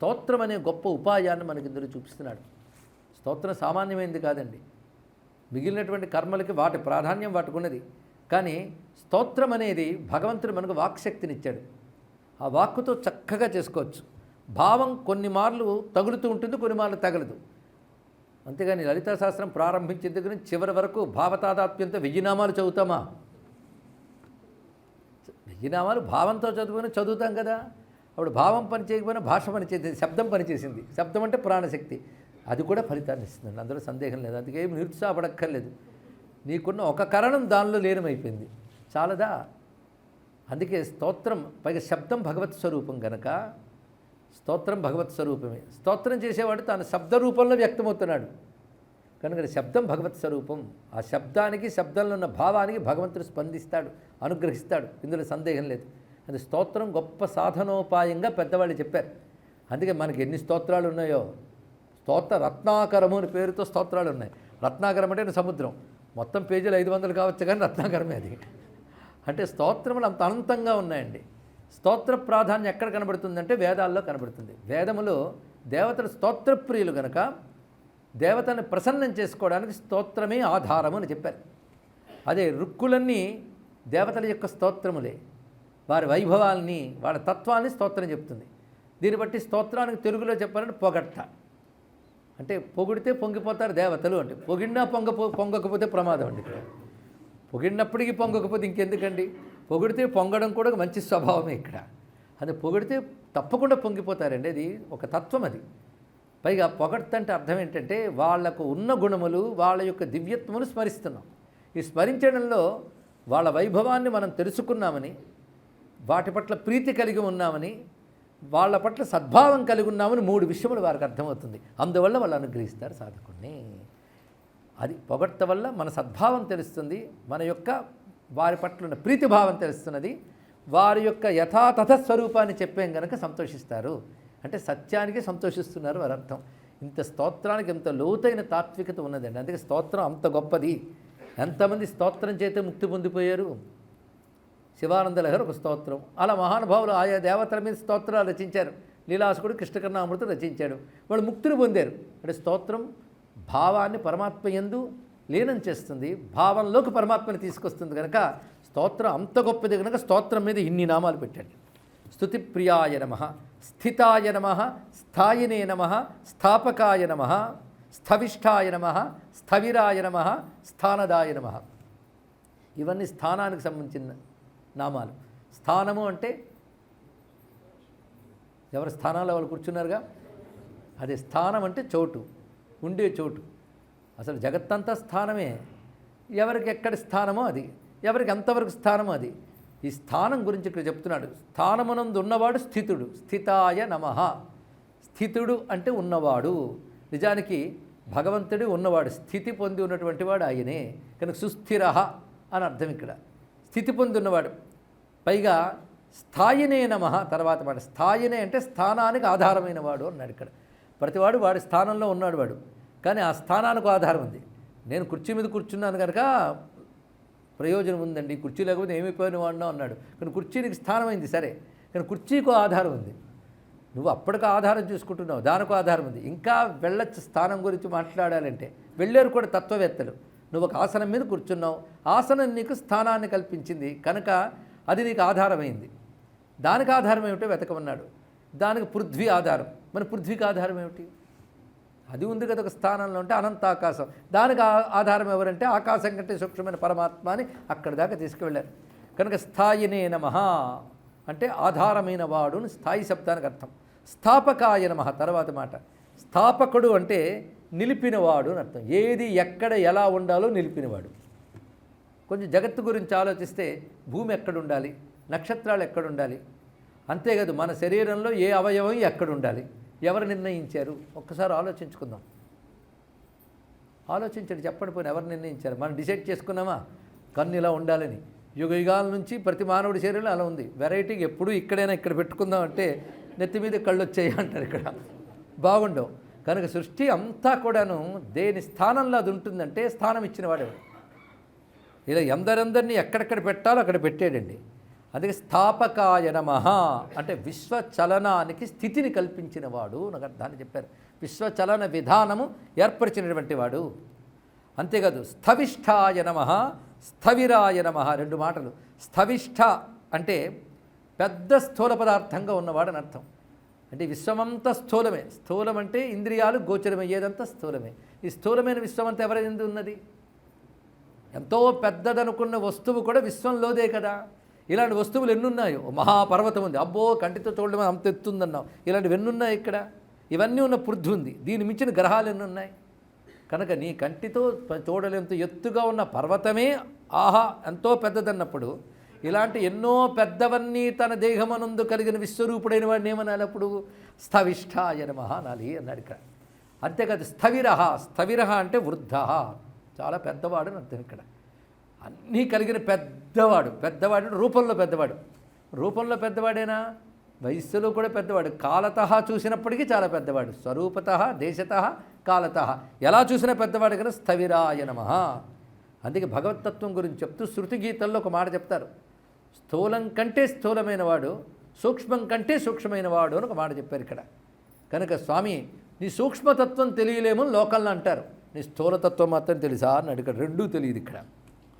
స్తోత్రం అనే గొప్ప ఉపాయాన్ని మనకి ఇందులో చూపిస్తున్నాడు. స్తోత్రం సామాన్యమైనది కాదండి. మిగిలినటువంటి కర్మలకి వాటి ప్రాధాన్యం వాటికున్నది. కానీ స్తోత్రం అనేది భగవంతుడు మనకు వాక్శక్తినిచ్చాడు. ఆ వాక్కుతో చక్కగా చేసుకోవచ్చు. భావం కొన్ని మార్లు తగులుతూ ఉంటుంది కొన్ని మార్లు తగలదు. అంతేగాని లలితా శాస్త్రం ప్రారంభించిన దగ్గర నుంచి చివరి వరకు భావతాదాత్మ్యంతో వెయ్యినామాలు చదువుతామా? వెయ్యినామాలు భావంతో చదువుకుని చదువుతాం కదా? అప్పుడు భావం పని చేయకపోయినా భాష పని చేసింది శబ్దం పనిచేసింది శబ్దం అంటే ప్రాణశక్తి. అది కూడా ఫలితాన్ని ఇస్తుందండి. అందులో సందేహం లేదు. అందుకే ఏమి నిరుత్సాహపడక్కర్లేదు. నీకున్న ఒక కరణం దానిలో లీనమైపోయింది. చాలదా? అందుకే స్తోత్రం పైగా శబ్దం భగవత్ స్వరూపం గనక స్తోత్రం భగవత్ స్వరూపమే. స్తోత్రం చేసేవాడు తన శబ్ద రూపంలో వ్యక్తమవుతున్నాడు. కనుక శబ్దం భగవత్ స్వరూపం. ఆ శబ్దానికి శబ్దంలో ఉన్న భావానికి భగవంతుడు స్పందిస్తాడు అనుగ్రహిస్తాడు. ఇందులో సందేహం లేదు. అది స్తోత్రం గొప్ప సాధనోపాయంగా పెద్దవాళ్ళు చెప్పారు. అందుకే మనకి ఎన్ని స్తోత్రాలు ఉన్నాయో. స్తోత్ర రత్నాకరము అని పేరుతో స్తోత్రాలు ఉన్నాయి. రత్నాకరం అంటే సముద్రం. మొత్తం పేజీలు ఐదు వందలు కావచ్చు కానీ రత్నాకరమే అది. అంటే స్తోత్రములు అంత అనంతంగా ఉన్నాయండి. స్తోత్ర ప్రాధాన్యం ఎక్కడ కనబడుతుందంటే వేదాల్లో కనబడుతుంది. వేదములు దేవతలు స్తోత్రప్రియులు గనక దేవతని ప్రసన్నం చేసుకోవడానికి స్తోత్రమే ఆధారము అని చెప్పారు. అదే రుక్కులన్నీ దేవతల యొక్క స్తోత్రములే. వారి వైభవాల్ని వాళ్ళ తత్వాన్ని స్తోత్రం చెప్తుంది. దీన్ని బట్టి స్తోత్రానికి తెలుగులో చెప్పాలంటే పొగట్ట అంటే పొగిడితే పొంగిపోతారు దేవతలు అంటే. పొగిడినా పొంగ పొంగకపోతే ప్రమాదం అండి ఇక్కడ. పొగిడినప్పటికీ పొంగకపోతే ఇంకెందుకండి? పొగిడితే పొంగడం కూడా మంచి స్వభావమే ఇక్కడ. అది పొగిడితే తప్పకుండా పొంగిపోతారండి. అది ఒక తత్వం అది. పైగా పొగడ్తంటే అర్థం ఏంటంటే వాళ్ళకు ఉన్న గుణములు వాళ్ళ యొక్క దివ్యత్వమును స్మరిస్తున్నాం. ఈ స్మరించడంలో వాళ్ళ వైభవాన్ని మనం తెలుసుకున్నామని వాటి పట్ల ప్రీతి కలిగి ఉన్నామని వాళ్ళ పట్ల సద్భావం కలిగి ఉన్నామని మూడు విషయములు వారికి అర్థమవుతుంది. అందువల్ల వాళ్ళు అనుగ్రహిస్తారు సాధకుడిని అది పొగడ్త వల్ల మన సద్భావం తెలుస్తుంది మన యొక్క వారి పట్ల ఉన్న ప్రీతిభావం తెలుస్తున్నది. వారి యొక్క యథాతథ స్వరూపాన్ని చెప్పాం కనుక సంతోషిస్తారు. అంటే సత్యానికి సంతోషిస్తున్నారు వారి అర్థం. ఇంత స్తోత్రానికి ఎంత లోతైన తాత్వికత ఉన్నదండి. అందుకే స్తోత్రం అంత గొప్పది. ఎంతమంది స్తోత్రం చేతే ముక్తి పొందిపోయారు? శివానంద లహరి ఒక స్తోత్రం. అలా మహానుభావులు ఆయా దేవతల మీద స్తోత్రాలు రచించారు. లీలాసుకుడు కృష్ణకర్ణామృతం రచించాడు. వాళ్ళు ముక్తిని పొందారు. అంటే స్తోత్రం భావాన్ని పరమాత్మ ఎందు లీనం చేస్తుంది. భావంలోకి పరమాత్మని తీసుకొస్తుంది కనుక స్తోత్రం అంత గొప్పది కనుక స్తోత్రం మీద ఇన్ని నామాలు పెట్టాడు. స్తుతిప్రియాయ నమ స్థితాయ నమ స్థాయినే నమ స్థాపకాయ నమ స్థవిష్ఠాయ నమ స్థవిరాయ నమ స్థానదాయ నమ. ఇవన్నీ స్థానానికి సంబంధించిన నామాలు. స్థానము అంటే ఎవరి స్థానాల్లో వాళ్ళు కూర్చున్నారుగా? అదే స్థానం అంటే చోటు ఉండే చోటు. అసలు జగత్తంతా స్థానమే. ఎవరికి ఎక్కడ స్థానమో అది. ఎవరికి ఎంతవరకు స్థానమో అది. ఈ స్థానం గురించి ఇక్కడ చెప్తున్నాడు. స్థానమునందు ఉన్నవాడు స్థితుడు. స్థితాయ నమ. స్థితుడు అంటే ఉన్నవాడు. నిజానికి భగవంతుడు ఉన్నవాడు. స్థితి పొంది ఉన్నటువంటి వాడు ఆయనే. కనుక సుస్థిర అని అర్థం ఇక్కడ. స్థితి పొంది పైగా స్థాయినే నమ తర్వాత మాట స్థాయినే అంటే స్థానానికి ఆధారమైన వాడు అన్నాడు ఇక్కడ. ప్రతివాడు వాడి స్థానంలో ఉన్నాడు వాడు. కానీ ఆ స్థానానికి ఆధారం ఉంది. నేను కుర్చీ మీద కూర్చున్నాను కనుక ప్రయోజనం ఉందండి. కుర్చీ లేకపోతే ఏమైపోయిన వాడినా అన్నాడు. కానీ కుర్చీనికి స్థానమైంది సరే. కానీ కుర్చీకు ఆధారం ఉంది. నువ్వు అప్పటికి ఆధారం చూసుకుంటున్నావు దానికో ఆధారం ఉంది. ఇంకా వెళ్ళొచ్చు స్థానం గురించి మాట్లాడాలంటే. వెళ్ళారు కూడా తత్వవేత్తలు. నువ్వు ఒక ఆసనం మీద కూర్చున్నావు. ఆసనం నీకు స్థానాన్ని కల్పించింది. కనుక అది నీకు ఆధారమైంది. దానికి ఆధారం ఏమిటో వెతకమన్నాడు. దానికి పృథ్వీ ఆధారం. మన పృథ్వీకి ఆధారం ఏమిటి? అది ఉంది కదా ఒక స్థానంలో ఉంటే అనంత ఆకాశం. దానికి ఆ- ఆధారం ఎవరంటే ఆకాశం కంటే సూక్ష్మమైన పరమాత్మ అని అక్కడి దాకా తీసుకువెళ్ళారు. కనుక స్థాయినే నమ అంటే ఆధారమైన వాడుని స్థాయి శబ్దానికి అర్థం. స్థాపకాయ నమ తర్వాత మాట. స్థాపకుడు అంటే నిలిపినవాడు అని అర్థం. ఏది ఎక్కడ ఎలా ఉండాలో నిలిపినవాడు. కొంచెం జగత్తు గురించి ఆలోచిస్తే భూమి ఎక్కడ ఉండాలి నక్షత్రాలు ఎక్కడ ఉండాలి అంతేకాదు మన శరీరంలో ఏ అవయవం ఎక్కడ ఉండాలి ఎవరు నిర్ణయించారు? ఒక్కసారి ఆలోచించుకుందాం. ఆలోచించండి చెప్పండి పోయిన ఎవరు నిర్ణయించారు? మనం డిసైడ్ చేసుకున్నామా? కన్ను ఇలా ఉండాలని. యుగ యుగాల నుంచి ప్రతి మానవుడి శరీరంలో అలా ఉంది. వెరైటీకి ఎప్పుడూ ఇక్కడైనా ఇక్కడ పెట్టుకుందాం అంటే నెత్తి మీద కళ్ళు వచ్చాయి అంటారు ఇక్కడ. బాగుండవు. కనుక సృష్టి అంతా కూడాను దేని స్థానంలో అది ఉంటుందంటే స్థానం ఇచ్చిన వాడే ఇలా ఎందరందరినీ ఎక్కడెక్కడ పెట్టాలో అక్కడ పెట్టాడండి. అందుకే స్థాపకాయ నమ అంటే విశ్వచలనానికి స్థితిని కల్పించినవాడు నాకు అర్థాన్ని చెప్పారు. విశ్వచలన విధానము ఏర్పరిచినటువంటి వాడు. అంతేకాదు స్థవిష్ఠాయ నమ స్థవిరాయ నమ రెండు మాటలు. స్థవిష్ఠ అంటే పెద్ద స్థూల పదార్థంగా ఉన్నవాడని అర్థం. అంటే విశ్వమంతా స్థూలమే. స్థూలం అంటే ఇంద్రియాలు గోచరమయ్యేదంతా స్థూలమే. ఈ స్థూలమైన విశ్వమంతా ఎవరి ఎందు ఉన్నది? ఎంతో పెద్దదనుకున్న వస్తువు కూడా విశ్వంలోదే కదా. ఇలాంటి వస్తువులు ఎన్నున్నాయో? మహాపర్వతం ఉంది. అబ్బో కంటితో చూడడం అంత ఎత్తుందన్నాం ఇలాంటివి ఎన్నున్నాయి ఇక్కడ? ఇవన్నీ ఉన్న పృథ్వి ఉంది. దీని మించిన గ్రహాలు ఎన్నున్నాయి? కనుక నీ కంటితో చూడలేంత ఎత్తుగా ఉన్న పర్వతమే ఆహా ఎంతో పెద్దదన్నప్పుడు ఇలాంటి ఎన్నో పెద్దవన్నీ తన దేహమనందు కలిగిన విశ్వరూపుడైన వాడిని ఏమనాలి అప్పుడు? స్థవిష్ఠాయ నమః అనాలి అన్నాడు ఇక్కడ. అంతేకాదు స్థవిరహ స్థవిరహ అంటే వృద్ధ. చాలా పెద్దవాడు అని అర్థం ఇక్కడ. అన్నీ కలిగిన పెద్దవాడు పెద్దవాడు రూపంలో పెద్దవాడు. రూపంలో పెద్దవాడేనా? వయస్సులో కూడా పెద్దవాడు. కాలత చూసినప్పటికీ చాలా పెద్దవాడు. స్వరూపత దేశత కాలత. ఎలా చూసినా పెద్దవాడు కదా? స్థవిరాయ నమ. అందుకే భగవతత్వం గురించి చెప్తూ శృతి గీతల్లో ఒక మాట చెప్తారు. స్థూలం కంటే స్థూలమైన వాడు సూక్ష్మం కంటే సూక్ష్మమైన వాడు అని ఒక మాట చెప్పారు ఇక్కడ. కనుక స్వామి నీ సూక్ష్మతత్వం తెలియలేమో లోకల్ని అంటారు. నీ స్థూలతత్వం మాత్రం తెలుసా అని అడిగాడు. రెండూ తెలియదు ఇక్కడ.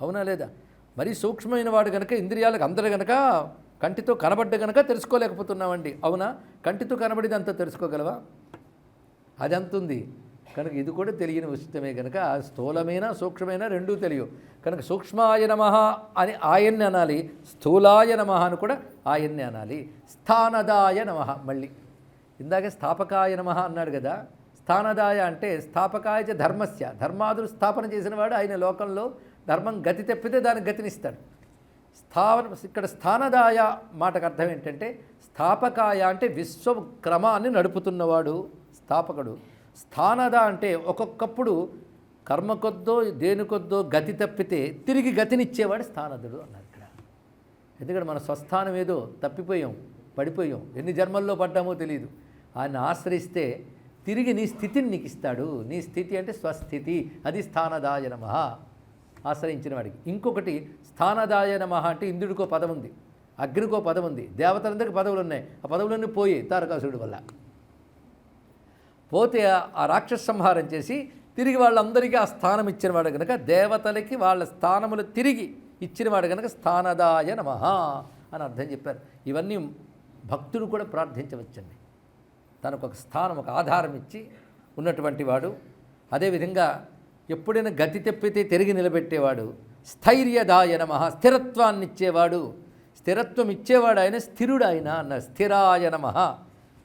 అవునా లేదా? మరీ సూక్ష్మమైన వాడు కనుక ఇంద్రియాలకు అందరు కనుక కంటితో కనబడ్డ కనుక తెలుసుకోలేకపోతున్నామండి. అవునా? కంటితో కనబడిది అంత తెలుసుకోగలవా? అది అంతుంది కనుక ఇది కూడా తెలియని ఉచితమే కనుక స్థూలమైన సూక్ష్మమైన రెండూ తెలియవు. కనుక సూక్ష్మాయ నమ అని ఆయన్ని అనాలి స్థూలాయ నమ అని కూడా ఆయన్ని అనాలి. స్థానదాయ నమ మళ్ళీ. ఇందాక స్థాపకాయ నమ అన్నాడు కదా. స్థానదాయ అంటే స్థాపకాయ చ ధర్మస్య. ధర్మాదులు స్థాపన చేసినవాడు ఆయన లోకంలో ధర్మం గతి తప్పితే దానికి గతినిస్తాడు. స్థావన ఇక్కడ స్థానదాయ మాటకు అర్థం ఏంటంటే స్థాపకాయ అంటే విశ్వ క్రమాన్ని నడుపుతున్నవాడు స్థాపకుడు. స్థానద అంటే ఒక్కొక్కప్పుడు కర్మ కొద్దో దేని కొద్దో గతి తప్పితే తిరిగి గతినిచ్చేవాడు స్థానదుడు అన్నారు ఇక్కడ. ఎందుకంటే మన స్వస్థానం ఏదో తప్పిపోయాం పడిపోయాం. ఎన్ని జన్మల్లో పడ్డామో తెలియదు ఆయన ఆశ్రయిస్తే తిరిగి నీ స్థితిని నీకు ఇస్తాడు. నీ స్థితి అంటే స్వస్థితి. అది స్థానదాయ నమ ఆశ్రయించిన వాడికి. ఇంకొకటి స్థానదాయ నమ అంటే ఇంద్రుడికో పదం ఉంది అగ్నికో పదం ఉంది దేవతలందరికీ పదవులు ఉన్నాయి. ఆ పదవులన్నీ పోయి తారకాసురుడి వల్ల. పోతే ఆ- రాక్షస సంహారం చేసి తిరిగి వాళ్ళందరికీ ఆ స్థానం ఇచ్చినవాడు కనుక దేవతలకి వాళ్ళ స్థానములు తిరిగి ఇచ్చినవాడు కనుక స్థానదాయ నమ అని అర్థం చెప్పారు. ఇవన్నీ భక్తుడు కూడా ప్రార్థించవచ్చండి. తనకు ఒక స్థానం ఒక ఆధారం ఇచ్చి ఉన్నటువంటి వాడు అదేవిధంగా ఎప్పుడైనా గతి తెప్పితే తిరిగి నిలబెట్టేవాడు స్థైర్యదాయ నమ స్థిరత్వాన్ని ఇచ్చేవాడు స్థిరత్వం ఇచ్చేవాడు ఆయన స్థిరుడు ఆయన అన్న స్థిరాయ నమ.